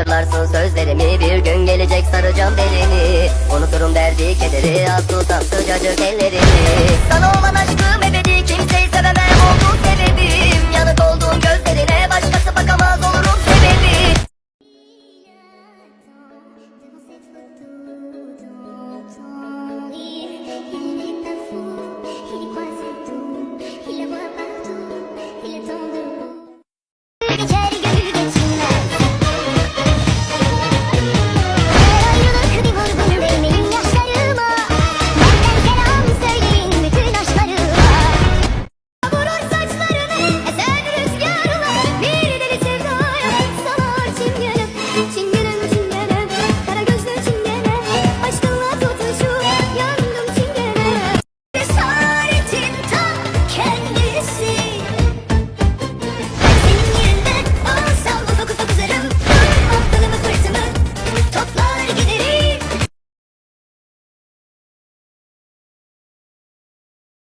hatırlarsın sözlerimi. Bir gün gelecek saracağım belini. Unuturum derdi kederi Az tutam sıcacık ellerini. Sana olan aşkım ebedi Kimseyi sevemem oldun sebebim. Yanık olduğum gözlerine Başkası bakamaz olurum sebebi İçeri